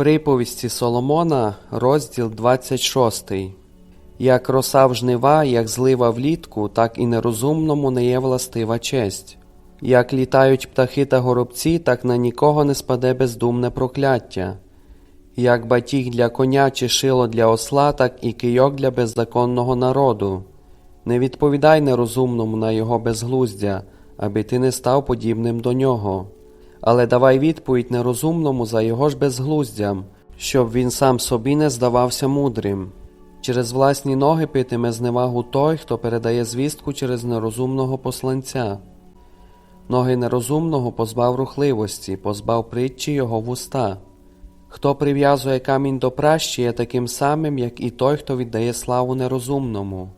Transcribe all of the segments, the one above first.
Приповісті Соломона, розділ 26. Як роса в жнива, як злива влітку, так і нерозумному не є властива честь. Як літають птахи та горобці, так на нікого не спаде бездумне прокляття. Як батіг для коня чи шило для осла, так і кийок для беззаконного народу. Не відповідай нерозумному на його безглуздя, аби ти не став подібним до нього. Але давай відповідь нерозумному за його ж безглуздям, щоб він сам собі не здавався мудрим. Через власні ноги питиме зневагу той, хто передає звістку через нерозумного посланця. Ноги нерозумного позбав рухливості, позбав притчі його вуста. Хто прив'язує камінь до пращі, є таким самим, як і той, хто віддає славу нерозумному.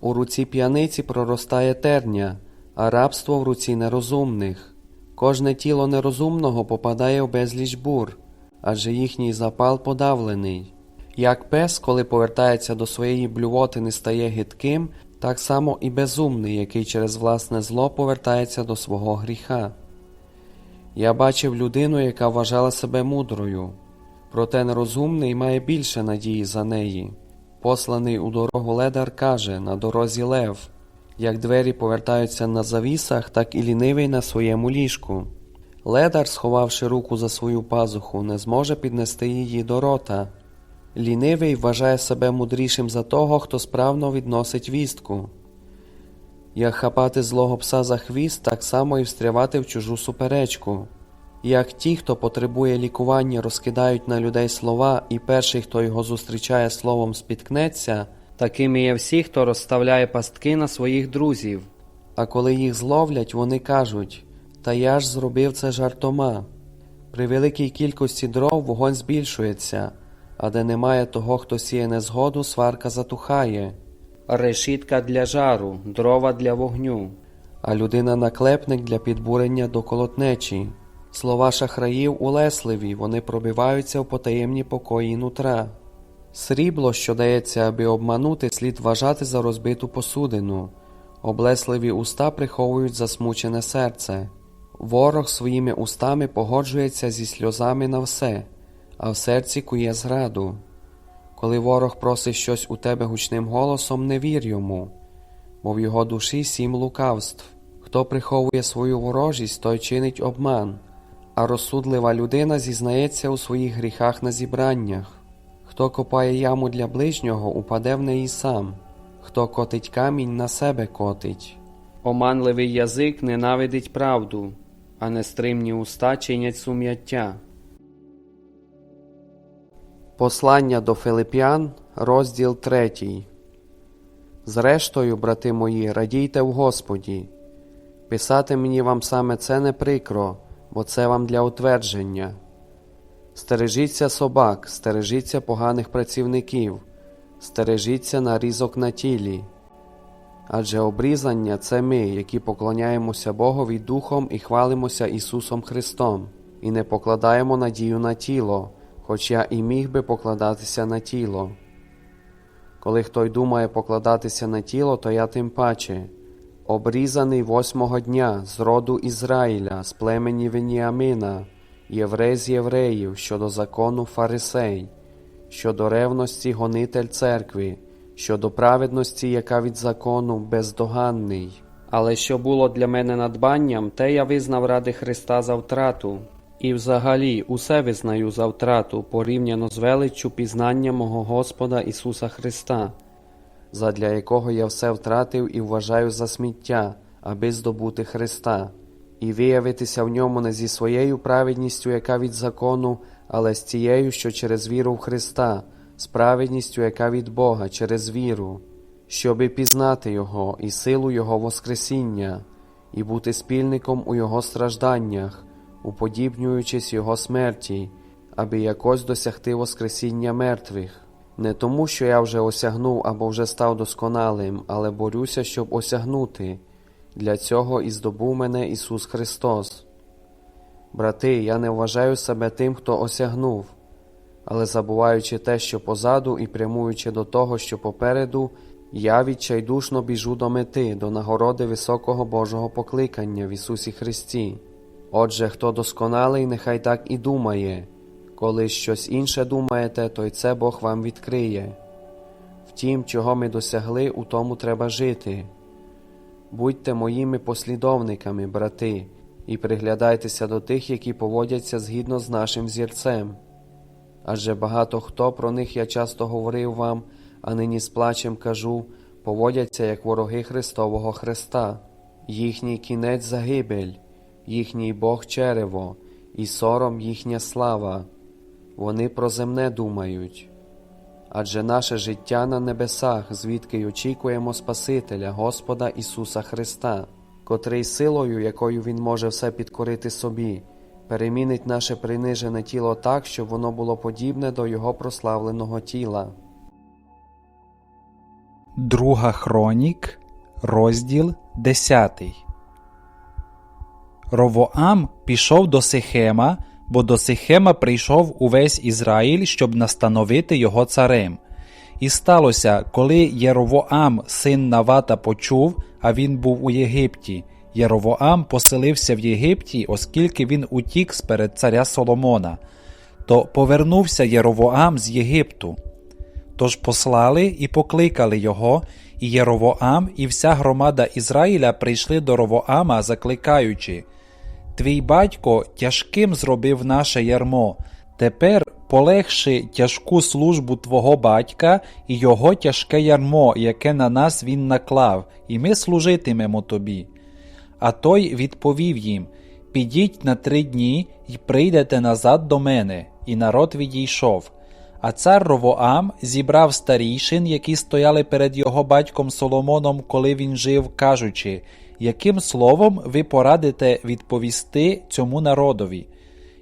У руці п'яниці проростає терня, а рабство в руці нерозумних. Кожне тіло нерозумного попадає в безліч бур, адже їхній запал подавлений. Як пес, коли повертається до своєї блювотини, стає гидким, так само і безумний, який через власне зло повертається до свого гріха. Я бачив людину, яка вважала себе мудрою, проте нерозумний має більше надії за неї. Посланий у дорогу ледар каже на дорозі лев. Як двері повертаються на завісах, так і лінивий на своєму ліжку. Ледар, сховавши руку за свою пазуху, не зможе піднести її до рота. Лінивий вважає себе мудрішим за того, хто справно відносить вістку. Як хапати злого пса за хвіст, так само і встрявати в чужу суперечку. Як ті, хто потребує лікування, розкидають на людей слова, і перший, хто його зустрічає словом, спіткнеться, такими є всі, хто розставляє пастки на своїх друзів. А коли їх зловлять, вони кажуть Та я ж зробив це жартома. При великій кількості дров вогонь збільшується, а де немає того, хто сіє незгоду, сварка затухає. Решітка для жару, дрова для вогню, а людина наклепник для підбурення до колотнечі. Слова шахраїв улесливі, вони пробиваються в потаємні покої нутра. Срібло, що дається, аби обманути, слід вважати за розбиту посудину. Облесливі уста приховують засмучене серце. Ворог своїми устами погоджується зі сльозами на все, а в серці кує зраду. Коли ворог просить щось у тебе гучним голосом, не вір йому, бо в його душі сім лукавств. Хто приховує свою ворожість, той чинить обман, а розсудлива людина зізнається у своїх гріхах на зібраннях. Хто копає яму для ближнього, упаде в неї сам, хто котить камінь, на себе котить. Оманливий язик ненавидить правду, а нестримні уста чинять сум'яття. Послання до Филип'ян, розділ 3. Зрештою, брати мої, радійте в Господі. Писати мені вам саме це не прикро, бо це вам для утвердження. Стережіться собак, стережіться поганих працівників, стережіться нарізок на тілі. Адже обрізання це ми, які поклоняємося Богові Духом і хвалимося Ісусом Христом, і не покладаємо надію на тіло, хоч я і міг би покладатися на тіло. Коли хто думає покладатися на тіло, то я тим паче, обрізаний восьмого дня з роду Ізраїля, з племені Веніамина, єврей з євреїв, щодо закону фарисей, щодо ревності гонитель церкви, щодо праведності, яка від закону бездоганний. Але що було для мене надбанням, те я визнав ради Христа за втрату, і взагалі усе визнаю за втрату порівняно з величчю пізнання мого Господа Ісуса Христа, задля якого я все втратив і вважаю за сміття, аби здобути Христа, і виявитися в ньому не зі своєю праведністю, яка від закону, але з тією, що через віру в Христа, з праведністю, яка від Бога, через віру, щоби пізнати Його і силу Його Воскресіння, і бути спільником у Його стражданнях, уподібнюючись Його смерті, аби якось досягти Воскресіння мертвих. Не тому, що я вже осягнув або вже став досконалим, але борюся, щоб осягнути. Для цього і здобув мене Ісус Христос. Брати, я не вважаю себе тим, хто осягнув, але забуваючи те, що позаду, і прямуючи до того, що попереду, я відчайдушно біжу до мети, до нагороди високого Божого покликання в Ісусі Христі. Отже, хто досконалий, нехай так і думає, Коли щось інше думаєте, то й це Бог вам відкриє. Втім, чого ми досягли, у тому треба жити. Будьте моїми послідовниками, брати, і приглядайтеся до тих, які поводяться згідно з нашим зірцем. Адже багато хто про них я часто говорив вам, а нині з плачем кажу, поводяться як вороги Христового Христа. Їхній кінець загибель, їхній Бог черево, і сором їхня слава. Вони про земне думають. Адже наше життя на небесах, звідки й очікуємо Спасителя, Господа Ісуса Христа, котрий силою, якою Він може все підкорити собі, перемінить наше принижене тіло так, щоб воно було подібне до Його прославленого тіла. Друга Хронік, розділ 10. Ровоам пішов до Сихема, бо до Сихема прийшов увесь Ізраїль, щоб настановити його царем. І сталося, коли Єровоам, син Навата, почув, а він був у Єгипті. Єровоам поселився в Єгипті, оскільки він утік сперед царя Соломона. То повернувся Єровоам з Єгипту. Тож послали і покликали його, і Єровоам, і вся громада Ізраїля прийшли до Ровоама, закликаючи Твій батько тяжким зробив наше ярмо. Тепер полегши тяжку службу твого батька і його тяжке ярмо, яке на нас він наклав, і ми служитимемо тобі. А той відповів їм Підіть на три дні і прийдете назад до мене. І народ відійшов. А цар Ровоам зібрав старійшин, які стояли перед його батьком Соломоном, коли він жив, кажучи, яким словом ви порадите відповісти цьому народові?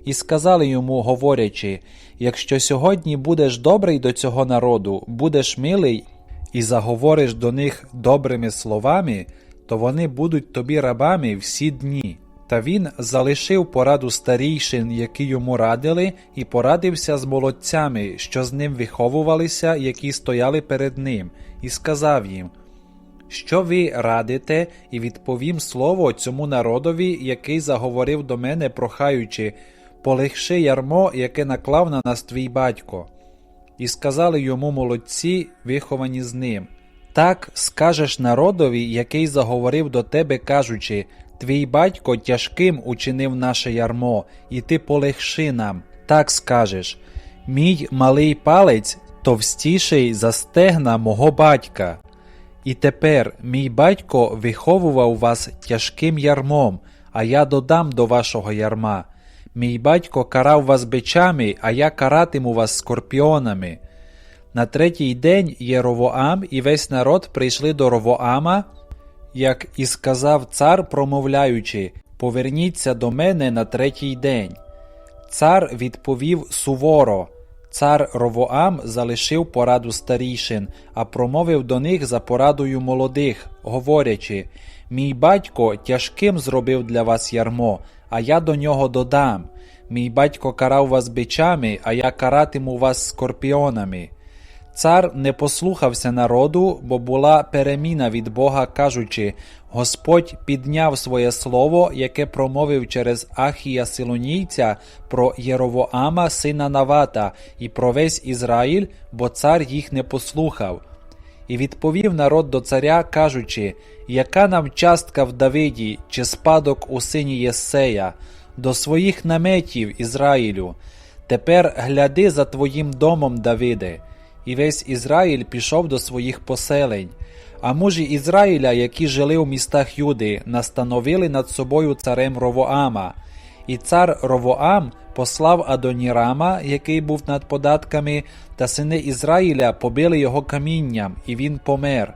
І сказали йому, говорячи: якщо сьогодні будеш добрий до цього народу, будеш милий і заговориш до них добрими словами, то вони будуть тобі рабами всі дні. Та він залишив пораду старійшин, які йому радили, і порадився з молодцями, що з ним виховувалися, які стояли перед ним, і сказав їм: Що ви радите, і відповім слово цьому народові, який заговорив до мене, прохаючи, полегши ярмо, яке наклав на нас твій батько. І сказали йому молодці, виховані з ним. Так скажеш народові, який заговорив до тебе, кажучи Твій батько тяжким учинив наше ярмо, і ти полегши нам. Так скажеш Мій малий палець товстіший за стегна мого батька. І тепер мій батько виховував вас тяжким ярмом, а я додам до вашого ярма. Мій батько карав вас бичами, а я каратиму вас скорпіонами. На третій день Єровоам і весь народ прийшли до Ровоама, як і сказав цар, промовляючи Поверніться до мене на третій день. Цар відповів суворо. Цар Ровоам залишив пораду старішин, а промовив до них за порадою молодих, говорячи Мій батько тяжким зробив для вас ярмо, а я до нього додам. Мій батько карав вас бичами, а я каратиму вас скорпіонами. Цар не послухався народу, бо була переміна від Бога, кажучи Господь підняв своє слово, яке промовив через Ахія Силонійця про Єровоама, сина Навата, і про весь Ізраїль, бо цар їх не послухав. І відповів народ до царя, кажучи, яка нам частка в Давиді, чи спадок у сині Єссея, до своїх наметів Ізраїлю. Тепер гляди за твоїм домом, Давиде. І весь Ізраїль пішов до своїх поселень. А мужі Ізраїля, які жили у містах Юди, настановили над собою царем Ровоама. І цар Ровоам послав Адонірама, який був над податками, та сини Ізраїля побили його камінням, і він помер.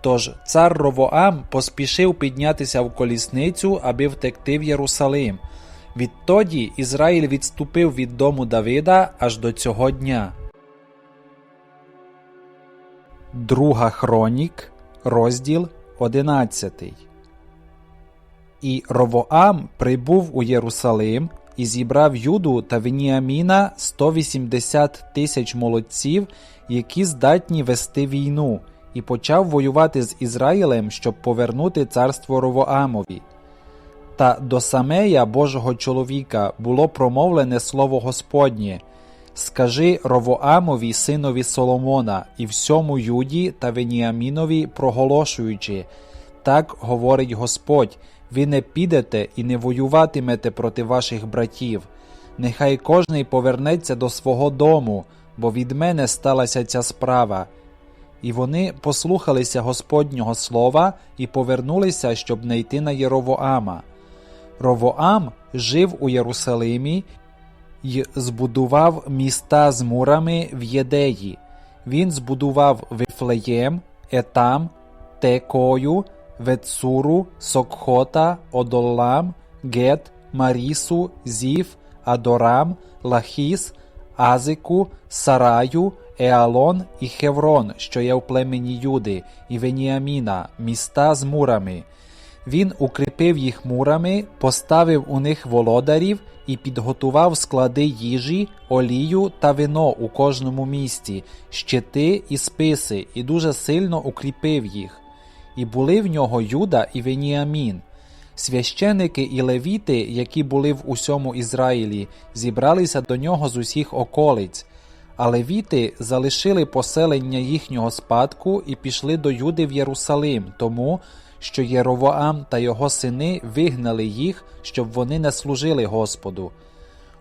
Тож цар Ровоам поспішив піднятися в колісницю, аби втекти в Єрусалим. Відтоді Ізраїль відступив від дому Давида аж до цього дня. Друга Хронік, розділ 11. І Ровоам прибув у Єрусалим і зібрав Юду та Веніаміна 180 тисяч молодців, які здатні вести війну, і почав воювати з Ізраїлем, щоб повернути царство Ровоамові. Та до Самея Божого чоловіка було промовлене слово Господнє – Скажи Ровоамові синові Соломона і всьому Юді та Веніамінові проголошуючи, так говорить Господь, ви не підете і не воюватимете проти ваших братів. Нехай кожний повернеться до свого дому, бо від мене сталася ця справа. І вони послухалися Господнього слова і повернулися, щоб не йти на Єровоама. Ровоам жив у Єрусалимі й збудував міста з мурами в Єдеї. Він збудував Вифлеєм, Етам, Текою, Вецуру, Сокхота, Одолам, Гет, Марісу, Зів, Адорам, Лахіс, Азику, Сараю, Еалон і Хеврон, що є в племені Юди, і Веніаміна, міста з мурами. Він укріпив їх мурами, поставив у них володарів і підготував склади їжі, олію та вино у кожному місті, щити і списи, і дуже сильно укріпив їх. І були в нього Юда і Веніамін. Священики і левіти, які були в усьому Ізраїлі, зібралися до нього з усіх околиць. А левіти залишили поселення їхнього спадку і пішли до Юди в Єрусалим, тому що Єровоам та його сини вигнали їх, щоб вони не служили Господу.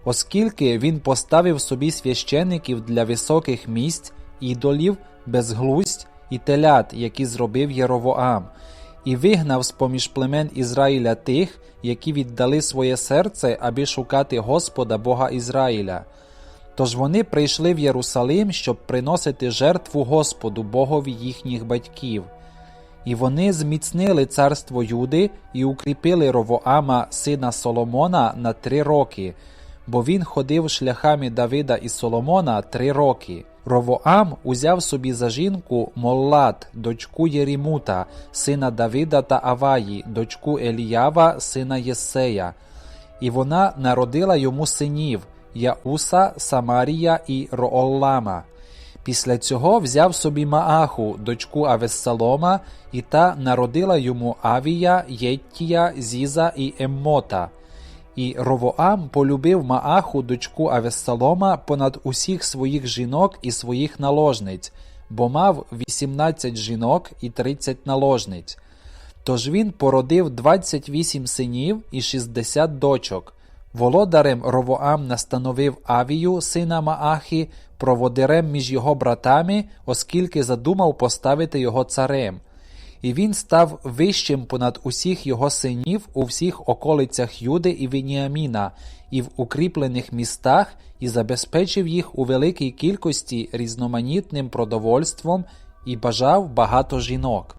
Оскільки він поставив собі священиків для високих місць, ідолів, безглуздь і телят, які зробив Єровоам, і вигнав з поміж племен Ізраїля тих, які віддали своє серце, аби шукати Господа Бога Ізраїля. Тож вони прийшли в Єрусалим, щоб приносити жертву Господу, Богові їхніх батьків. І вони зміцнили царство Юди і укріпили Ровоама, сина Соломона, на три роки, бо він ходив шляхами Давида і Соломона три роки. Ровоам узяв собі за жінку Моллат, дочку Єрімута, сина Давида та Аваї, дочку Еліява, сина Єсея. І вона народила йому синів Яуса, Самарія і Рооллама. Після цього взяв собі Мааху, дочку Авессалома, і та народила йому Авія, Єттія, Зіза і Еммота. І Ровоам полюбив Мааху, дочку Авессалома, понад усіх своїх жінок і своїх наложниць, бо мав 18 жінок і 30 наложниць. Тож він породив 28 синів і 60 дочок. Володарем Ровоам настановив Авію, сина Маахи, проводирем між його братами, оскільки задумав поставити його царем. І він став вищим понад усіх його синів у всіх околицях Юди і Веніаміна, і в укріплених містах, і забезпечив їх у великій кількості різноманітним продовольством і бажав багато жінок.